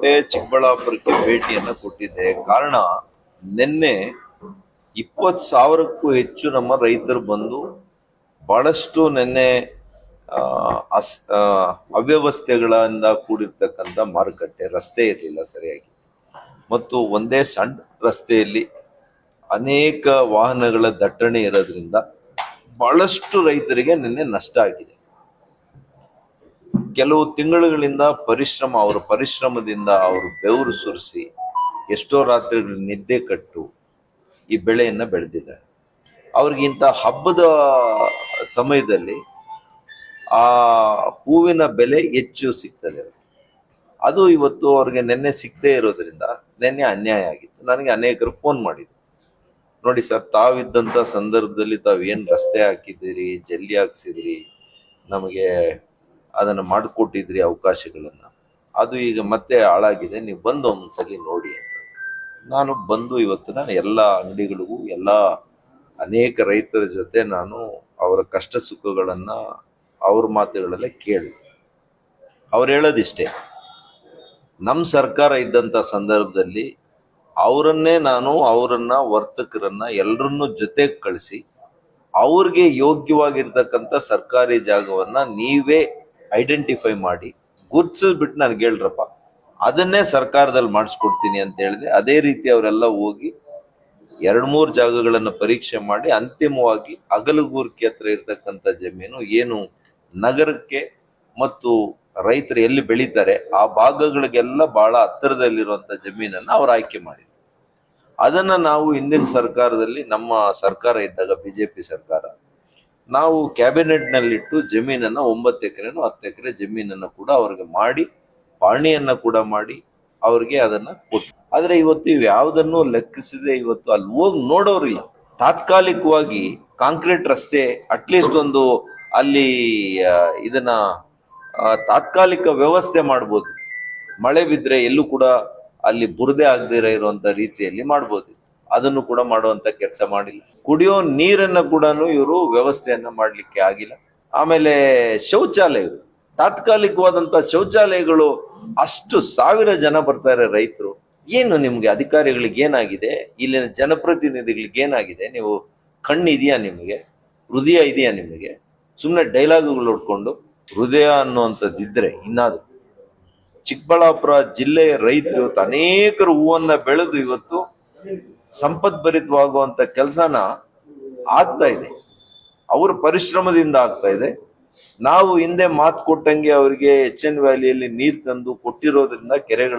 ಬಾಗಲಕೋಟೆ ಚಿಕ್ಕಬಳ್ಳಾಪುರಕ್ಕೆ ಭೇಟಿಯನ್ನು ಕೊಟ್ಟಿದ್ದೆ. ಕಾರಣ, ನಿನ್ನೆ ಇಪ್ಪತ್ ಸಾವಿರಕ್ಕೂ ಹೆಚ್ಚು ನಮ್ಮ ರೈತರು ಬಂದು ಬಹಳಷ್ಟು ನಿನ್ನೆ ಅಸ್ ಅವ್ಯವಸ್ಥೆಗಳಿಂದ ಕೂಡಿರ್ತಕ್ಕಂಥ ಮಾರುಕಟ್ಟೆ ರಸ್ತೆ ಇರಲಿಲ್ಲ ಸರಿಯಾಗಿ. ಮತ್ತು ಒಂದೇ ಸಣ್ಣ ರಸ್ತೆಯಲ್ಲಿ ಅನೇಕ ವಾಹನಗಳ ದಟ್ಟಣೆ ಇರೋದ್ರಿಂದ ಬಹಳಷ್ಟು ರೈತರಿಗೆ ನಿನ್ನೆ ನಷ್ಟ ಆಗಿದೆ. ಕೆಲವು ತಿಂಗಳುಗಳಿಂದ ಪರಿಶ್ರಮ, ಅವರ ಪರಿಶ್ರಮದಿಂದ ಅವರು ಬೆವರು ಸುರಿಸಿ ಎಷ್ಟೋ ರಾತ್ರಿಗಳು ನಿದ್ದೆ ಕಟ್ಟು ಈ ಬೆಳೆಯನ್ನು ಬೆಳೆದಿದ್ದಾರೆ. ಅವ್ರಿಗಿಂತ ಹಬ್ಬದ ಸಮಯದಲ್ಲಿ ಆ ಹೂವಿನ ಬೆಲೆ ಹೆಚ್ಚು ಸಿಗ್ತದೆ. ಅದು ಇವತ್ತು ಅವ್ರಿಗೆ ನೆನ್ನೆ ಸಿಗದೇ ಇರೋದ್ರಿಂದ ನೆನ್ನೆ ಅನ್ಯಾಯ ಆಗಿತ್ತು. ನನಗೆ ಅನೇಕರು ಫೋನ್ ಮಾಡಿದ್ರು. ನೋಡಿ ಸರ್, ತಾವಿದ್ದಂಥ ಸಂದರ್ಭದಲ್ಲಿ ತಾವು ಏನು ರಸ್ತೆ ಹಾಕಿದ್ದೀರಿ, ಜಲ್ಲಿ ಹಾಕ್ಸಿದ್ರಿ, ನಮಗೆ ಅದನ್ನು ಮಾಡಿಕೊಟ್ಟಿದ್ರಿ ಅವಕಾಶಗಳನ್ನು. ಅದು ಈಗ ಮತ್ತೆ ಹಾಳಾಗಿದೆ. ನೀವು ಬಂದು ಒಂದ್ಸಲಿ ನೋಡಿ ಅಂತ. ನಾನು ಬಂದು ಇವತ್ತು ನಾನು ಎಲ್ಲ ಅಂಗಡಿಗಳಿಗೂ ಎಲ್ಲ ಅನೇಕ ರೈತರ ಜೊತೆ ನಾನು ಅವರ ಕಷ್ಟ ಸುಖಗಳನ್ನು ಅವ್ರ ಮಾತುಗಳಲ್ಲೇ ಕೇಳಿ. ಅವ್ರು ಹೇಳೋದಿಷ್ಟೇ. ನಮ್ಮ ಸರ್ಕಾರ ಇದ್ದಂಥ ಸಂದರ್ಭದಲ್ಲಿ ಅವರನ್ನೇ ನಾನು ಅವರನ್ನು ವರ್ತಕರನ್ನ ಎಲ್ಲರನ್ನೂ ಜೊತೆಗೆ ಕಳಿಸಿ ಅವ್ರಿಗೆ ಯೋಗ್ಯವಾಗಿರ್ತಕ್ಕಂಥ ಸರ್ಕಾರಿ ಜಾಗವನ್ನ ನೀವೇ ಐಡೆಂಟಿಫೈ ಮಾಡಿ. ಗುರ್ತಿಸ್ಬಿಟ್ಟು ನನಗೆ ಹೇಳ್ರಪ್ಪ ಅದನ್ನೇ ಸರ್ಕಾರದಲ್ಲಿ ಮಾಡಿಸ್ಕೊಡ್ತೀನಿ ಅಂತ ಹೇಳಿದೆ. ಅದೇ ರೀತಿ ಅವರೆಲ್ಲ ಹೋಗಿ ಎರಡು ಮೂರು ಜಾಗಗಳನ್ನು ಪರೀಕ್ಷೆ ಮಾಡಿ ಅಂತಿಮವಾಗಿ ಅಗಲಗೂರ್ಕಿ ಹತ್ರ ಇರ್ತಕ್ಕಂಥ ಜಮೀನು ಏನು ನಗರಕ್ಕೆ ಮತ್ತು ರೈತರು ಎಲ್ಲಿ ಬೆಳೀತಾರೆ ಆ ಭಾಗಗಳಿಗೆಲ್ಲ ಬಹಳ ಹತ್ತಿರದಲ್ಲಿರುವಂತ ಜಮೀನನ್ನ ಅವ್ರು ಆಯ್ಕೆ ಮಾಡಿದ್ರು. ಅದನ್ನ ನಾವು ಹಿಂದಿನ ಸರ್ಕಾರದಲ್ಲಿ ನಮ್ಮ ಸರ್ಕಾರ ಇದ್ದಾಗ, ಬಿಜೆಪಿ ಸರ್ಕಾರ ನಾವು ಕ್ಯಾಬಿನೆಟ್ ನಲ್ಲಿಟ್ಟು ಜಮೀನನ್ನ ಒಂಬತ್ತು ಎಕರೆನೋ ಹತ್ತು ಎಕರೆ ಜಮೀನನ್ನ ಕೂಡ ಅವ್ರಿಗೆ ಮಾಡಿ, ಪಾಣಿಯನ್ನ ಕೂಡ ಮಾಡಿ ಅವ್ರಿಗೆ ಅದನ್ನ ಕೊಟ್ಟು. ಆದ್ರೆ ಇವತ್ತು ಇವ್ ಯಾವ್ದನ್ನು ಲೆಕ್ಕಿಸದೆ ಇವತ್ತು ಅಲ್ಲಿ ಹೋಗಿ ನೋಡೋರಿಲ್ಲ ತಾತ್ಕಾಲಿಕವಾಗಿ ಕಾಂಕ್ರೀಟ್ ರಸ್ತೆ ಅಟ್ಲೀಸ್ಟ್ ಒಂದು ಅಲ್ಲಿ ಇದನ್ನ ತಾತ್ಕಾಲಿಕ ವ್ಯವಸ್ಥೆ ಮಾಡ್ಬೋದು. ಮಳೆ ಬಿದ್ರೆ ಎಲ್ಲೂ ಕೂಡ ಅಲ್ಲಿ ಬುರದೆ ಆಗದಿರ ಇರುವಂತ ರೀತಿಯಲ್ಲಿ ಮಾಡ್ಬೋದು. ಅದನ್ನು ಕೂಡ ಮಾಡುವಂತ ಕೆಲಸ ಮಾಡಿಲ್ಲ. ಕುಡಿಯೋ ನೀರನ್ನ ಕೂಡ ಇವರು ವ್ಯವಸ್ಥೆಯನ್ನ ಮಾಡ್ಲಿಕ್ಕೆ ಆಗಿಲ್ಲ. ಆಮೇಲೆ ಶೌಚಾಲಯಗಳು, ತಾತ್ಕಾಲಿಕವಾದಂತ ಶೌಚಾಲಯಗಳು, ಅಷ್ಟು ಸಾವಿರ ಜನ ಬರ್ತಾರೆ ರೈತರು, ಏನು ನಿಮ್ಗೆ ಅಧಿಕಾರಿಗಳಿಗೆ ಏನಾಗಿದೆ? ಇಲ್ಲಿನ ಜನಪ್ರತಿನಿಧಿಗಳಿಗೆ ಏನಾಗಿದೆ? ನೀವು ಕಣ್ಣಿದೆಯಾ ನಿಮಗೆ? ಹೃದಯ ಇದೆಯಾ ನಿಮಗೆ? ಸುಮ್ಮನೆ ಡೈಲಾಗುಗಳು ಹೊಡ್ಕೊಂಡು, ಹೃದಯ ಅನ್ನುವಂಥದ್ದಿದ್ರೆ ಇನ್ನಾದ್ರು. ಚಿಕ್ಕಬಳ್ಳಾಪುರ ಜಿಲ್ಲೆಯ ರೈತರು ಅನೇಕರು ಹೂವನ್ನ ಬೆಳೆದು ಇವತ್ತು ಸಂಪದ್ಭರಿತವಾಗುವಂತ ಕೆಲಸನ ಆಗ್ತಾ ಇದೆ. ಅವ್ರ ಪರಿಶ್ರಮದಿಂದ ಆಗ್ತಾ ಇದೆ. ನಾವು ಹಿಂದೆ ಮಾತು ಕೊಟ್ಟಂಗೆ ಅವರಿಗೆ ಎಚ್ ಎನ್ ವ್ಯಾಲಿಯಲ್ಲಿ ನೀರು ತಂದು ಕೊಟ್ಟಿರೋದ್ರಿಂದ ಕೆರೆಗಳ